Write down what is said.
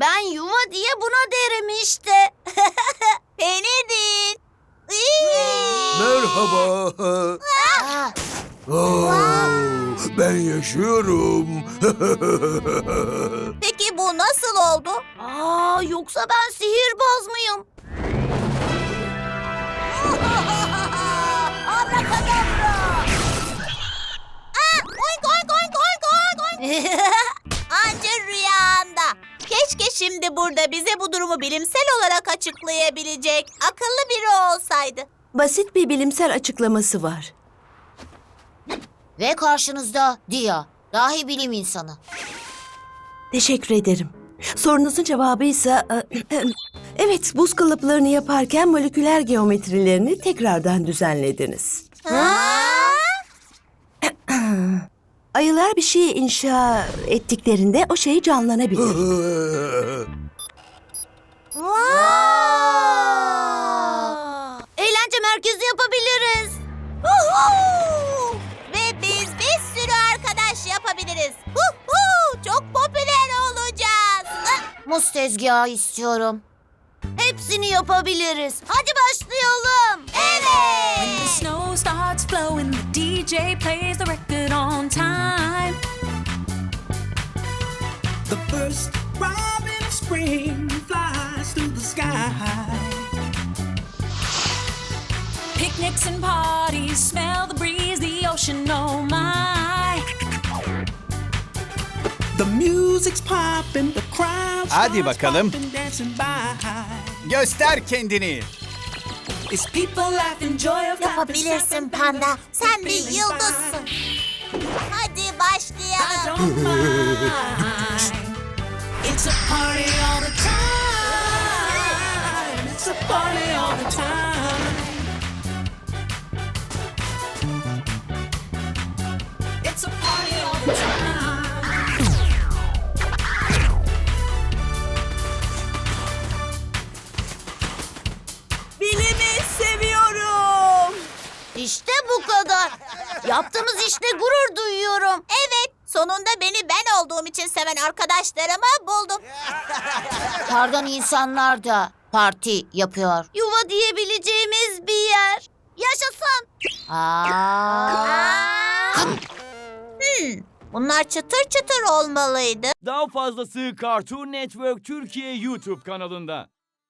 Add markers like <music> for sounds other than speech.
Ben yuva diye buna derim işte. <laughs> Değil. Merhaba. Aa, Oo, ben yaşıyorum. <laughs> peki bu nasıl oldu? Aa, yoksa ben sihirbaz mıyım? Şimdi burada bize bu durumu bilimsel olarak açıklayabilecek akıllı biri olsaydı. Basit bir bilimsel açıklaması var. Ve karşınızda Dia, dahi bilim insanı. Teşekkür ederim. Sorunuzun cevabı ise... e, <clears throat> Evet, buz kalıplarını yaparken moleküler geometrilerini tekrardan düzenlediniz. Ayılar bir şeyi inşa ettiklerinde o şey canlanabilir. <laughs> Eğlence merkezi yapabiliriz. Ve biz bir sürü arkadaş yapabiliriz. Huhu! Çok popüler olacağız. <laughs> Muz tezgahı istiyorum. Hepsini yapabiliriz. Hadi başlayalım. Evet. The snow starts flowing, the DJ plays Picnics and parties, smell the breeze, the ocean, oh my. The music's popping, the crowd Hadi bakalım. popping, dancing by. Göster kendini. It's people laughing, joy of Yapabilirsin panda. Sen bir yıldızsın. Hadi I başlayalım. don't mind. It's a party all the time. It's a party all the time. İşte bu kadar. Yaptığımız işte gurur duyuyorum. Evet, sonunda beni ben olduğum için seven arkadaşlarımı buldum. Kardan insanlar da parti yapıyor. Yuva diyebileceğimiz bir yer. Yaşasın. Aa. Hmm, bunlar çıtır çıtır olmalıydı. Daha fazlası Cartoon Network Türkiye YouTube kanalında.